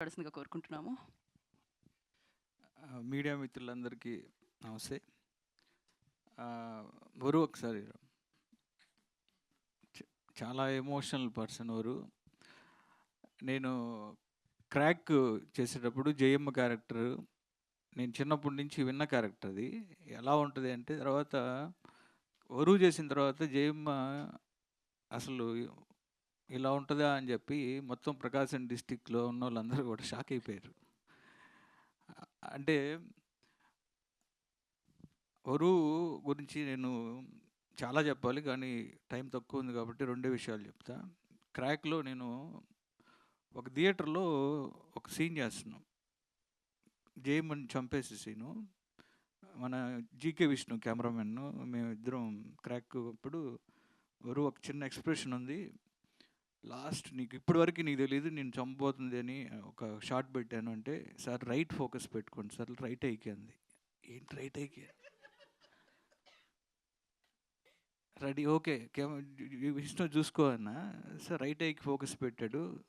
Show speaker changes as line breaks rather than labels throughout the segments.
పడుతుందిగా కోరుకుంటున్నాము.
మీడియా మిత్రులందరికీ నమస్తే. వరు ఒకసారి చాలా ఎమోషనల్ పర్సన్ వరు నేను క్రాక్ చేసేటప్పుడు జయమ్మ క్యారెక్టర్ నేను చిన్నప్పటి నుంచి విన్న క్యారెక్టర్ అది. ఎలా ఉంటుంది అంటే తర్వాత వరువు చేసిన తర్వాత జయమ్మ అసలు ఇలా ఉంటుందా అని చెప్పి మొత్తం ప్రకాశం డిస్టిక్లో ఉన్న వాళ్ళందరూ కూడా షాక్ అయిపోయారు. అంటే వరువు గురించి నేను చాలా చెప్పాలి కానీ టైం తక్కువ ఉంది కాబట్టి రెండే విషయాలు చెప్తా. క్రాక్లో నేను ఒక థియేటర్లో ఒక సీన్ చేస్తున్నాం. జయమని చంపేసి సీను. మన జీకే విష్ణు కెమెరామెన్ మేమిద్దరం క్రాక్ అప్పుడు వరువు ఒక చిన్న ఎక్స్ప్రెషన్ ఉంది. లాస్ట్ నీకు ఇప్పటివరకు నీకు తెలియదు నేను చంపబోతుంది అని ఒక షార్ట్ పెట్టాను అంటే సార్ రైట్ ఫోకస్ పెట్టుకోండి సార్ రైట్ అయిపోయింది అంది. ఏంటి రైట్ ఐకి? రెడీ ఓకే విష్ణు చూసుకో అన్న. సార్ రైట్ ఐకి ఫోకస్ పెట్టాడు.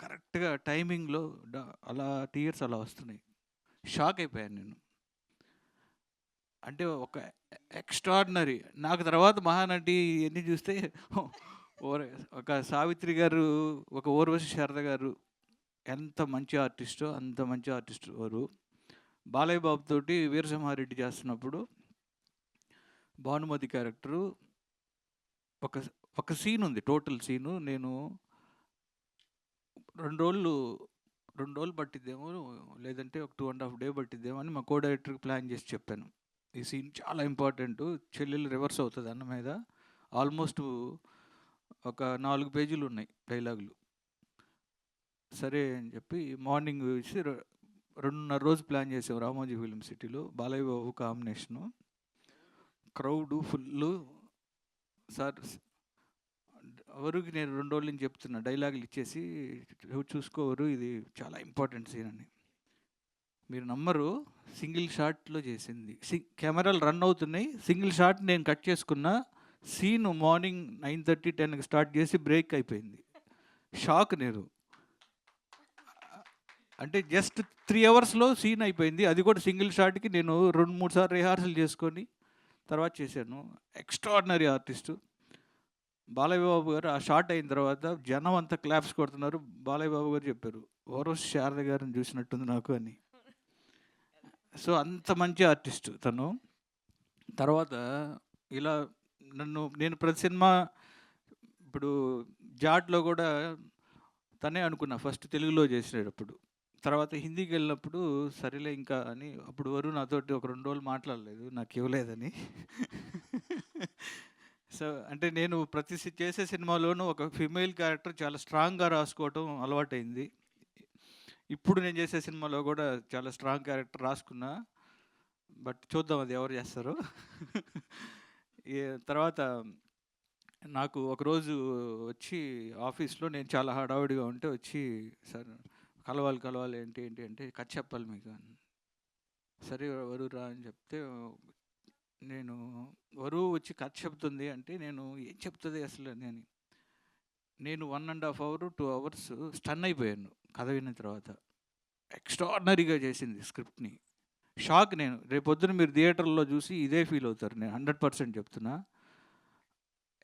కరెక్ట్గా టైమింగ్లో అలా టీయర్స్ అలా వస్తున్నాయి. షాక్ అయిపోయాను నేను. అంటే ఒక ఎక్స్ట్రాడినరీ నాకు తర్వాత మహానటి ఎన్ని చూస్తే ఓర ఒక సావిత్రి గారు ఒక ఊర్వశి శారద గారు ఎంత మంచి ఆర్టిస్టో అంత మంచి ఆర్టిస్ట్ వారు బాలయ్య బాబు తోటి వీరసింహారెడ్డి చేస్తున్నప్పుడు భానుమతి క్యారెక్టరు ఒక ఒక సీన్ ఉంది టోటల్ సీను. నేను రెండు రోజులు రెండు రోజులు పట్టిద్దేమో లేదంటే ఒక టూ అండ్ హాఫ్ డే పట్టిద్దేమో అని మా కో డైరెక్టర్కి ప్లాన్ చేసి చెప్పాను. ఈ సీన్ చాలా ఇంపార్టెంట్ చెల్లెలు రివర్స్ అవుతుంది అన్న మీద ఆల్మోస్ట్ ఒక నాలుగు పేజీలు ఉన్నాయి డైలాగులు. సరే అని చెప్పి మార్నింగ్ వచ్చి రెండున్నర రోజు ప్లాన్ చేసాం రామోజీ ఫిలిం సిటీలో Balayya Babu combination. Crowd full sir ఎవరికి నేను రెండు రోజుల నుంచి చెప్తున్నా డైలాగులు ఇచ్చేసి చూసుకోవరు ఇది చాలా ఇంపార్టెంట్ సీన్ అని. మీరు నమ్మరు సింగిల్ షాట్లో చేసింది. సి కెమెరాలు రన్ అవుతున్నాయి సింగిల్ షాట్ నేను కట్ చేసుకున్నా సీన్ మార్నింగ్ నైన్ థర్టీ టెన్కి స్టార్ట్ చేసి బ్రేక్ అయిపోయింది. షాక్ నేను. అంటే జస్ట్ త్రీ అవర్స్లో సీన్ అయిపోయింది. అది కూడా సింగిల్ షాట్కి నేను రెండు మూడు సార్లు రిహార్సల్ చేసుకొని తర్వాత చేశాను. Extraordinary artist. బాలయ్య బాబు గారు ఆ షాట్ అయిన తర్వాత జనం అంతా క్లాప్స్ కొడుతున్నారు. బాలయ్య బాబు గారు చెప్పారు ఓరో శారద గారిని చూసినట్టుంది నాకు అని. సో అంత మంచి ఆర్టిస్ట్ తను. తర్వాత ఇలా నన్ను నేను ప్రతి సినిమా ఇప్పుడు జాట్లో కూడా తనే అనుకున్నా. ఫస్ట్ తెలుగులో చేసేటప్పుడు తర్వాత హిందీకి వెళ్ళినప్పుడు సరేలే ఇంకా అని. అప్పుడు వరకు నాతోటి ఒక రెండు రోజులు మాట్లాడలేదు. నాకు ఇవ్వలేదని. సో అంటే నేను ప్రతి చేసే సినిమాలోనూ ఒక ఫిమేల్ క్యారెక్టర్ చాలా స్ట్రాంగ్గా రాసుకోవటం అలవాటైంది. ఇప్పుడు నేను చేసే సినిమాలో కూడా చాలా స్ట్రాంగ్ క్యారెక్టర్ రాసుకున్నా. బట్ చూద్దాం అది ఎవరు చేస్తారో. తర్వాత నాకు ఒకరోజు వచ్చి ఆఫీస్లో నేను చాలా హడావుడిగా ఉంటే వచ్చి సార్ కలవాలి కలవాలి ఏంటి ఏంటి అంటే కథ చెప్పాలి మీకు సరే సరే వరురా అని చెప్తే నేను వరువు వచ్చి కథ చెప్తుంది అంటే నేను ఏం చెప్తుంది అసలు నేను నేను one and half hour two hours stun అయిపోయాను కథ విన్న తర్వాత. ఎక్స్ట్రాడినరీగా చేసింది స్క్రిప్ట్ని. షాక్ నేను. రేపొద్దున మీరు థియేటర్లో చూసి ఇదే ఫీల్ అవుతారు. నేను హండ్రెడ్ పర్సెంట్ చెప్తున్నా.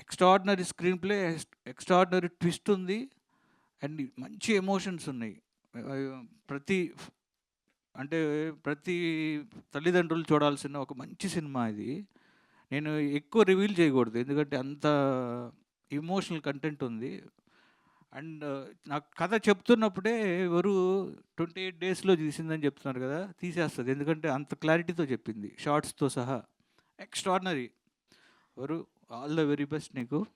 Extraordinary screenplay extraordinary twist ఉంది. అండ్ మంచి ఎమోషన్స్ ఉన్నాయి. ప్రతి అంటే ప్రతి తల్లిదండ్రులు చూడాల్సిన ఒక మంచి సినిమా ఇది. నేను ఎక్కువ రివీల్ చేయకూడదు. ఎందుకంటే అంత ఇమోషనల్ కంటెంట్ ఉంది. అండ్ నాకు కథ చెప్తున్నప్పుడే ఎవరు ట్వంటీ ఎయిట్ డేస్లో తీసిందని చెప్తున్నారు కదా తీసేస్తుంది. ఎందుకంటే అంత క్లారిటీతో చెప్పింది షార్ట్స్తో సహా. ఎక్స్ట్రాడినరీ ఎవరు? ఆల్ ద వెరీ బెస్ట్ నీకు.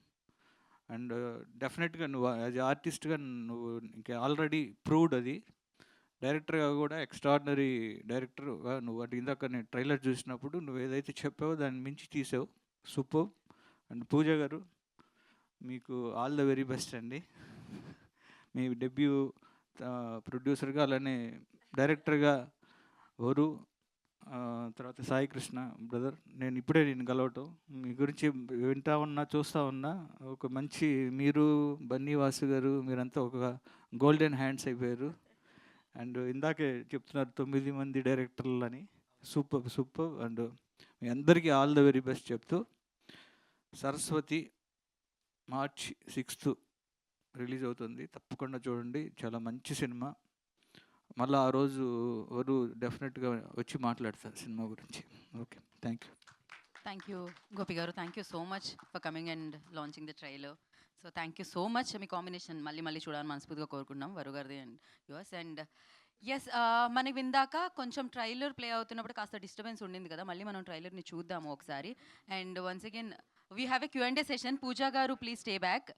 అండ్ డెఫినెట్గా నువ్వు యాజ్ ఆర్టిస్ట్గా నువ్వు ఇంకా ఆల్రెడీ ప్రూవ్డ్ అది. డైరెక్టర్గా కూడా ఎక్స్ట్రాడినరీ డైరెక్టర్గా నువ్వు అంటే ఇందాక నేను ట్రైలర్ చూసినప్పుడు నువ్వు ఏదైతే చెప్పావో దాన్ని మించి తీసావు. సూపర్. అండ్ పూజ గారు మీకు ఆల్ ద వెరీ బెస్ట్ అండి. మీ డెబ్యూ ప్రొడ్యూసర్గా అలానే డైరెక్టర్గా వరు తర్వాత సాయి కృష్ణ బ్రదర్ నేను ఇప్పుడే నేను కలవటం. మీ గురించి వింటా ఉన్నా చూస్తూ ఉన్నా ఒక మంచి మీరు బన్నీ వాసు గారు మీరంతా ఒక గోల్డెన్ హ్యాండ్స్ అయిపోయారు. అండ్ ఇందాకే చెప్తున్నారు తొమ్మిది మంది డైరెక్టర్లు అని సూపర్ సూపర్. అండ్ మీ అందరికీ ఆల్ ద వెరీ బెస్ట్ చెప్తూ సరస్వతి మార్చ్ సిక్స్త్ రిలీజ్ అవుతుంది. తప్పకుండా చూడండి. చాలా మంచి సినిమా. మళ్ళీ ఆ రోజు వరు డెఫినెట్గా వచ్చి మాట్లాడతారు సినిమా గురించి. Okay. Thank you
thank you Gopi garu. Thank you so much for coming and launching the trailer. So thank you so much me combination. మళ్ళీ మళ్ళీ చూడాలని మనస్ఫూర్తిగా కోరుకుంటున్నాం. వరు గారిది అండ్ యువర్స్. అండ్ ఎస్ మనకి విందాక కొంచెం ట్రైలర్ ప్లే అవుతున్నప్పుడు కాస్త డిస్టర్బెన్స్ ఉండింది కదా. మళ్ళీ మనం ట్రైలర్ని చూద్దాము ఒకసారి. And once again we have a Q and session Pooja garu please stay back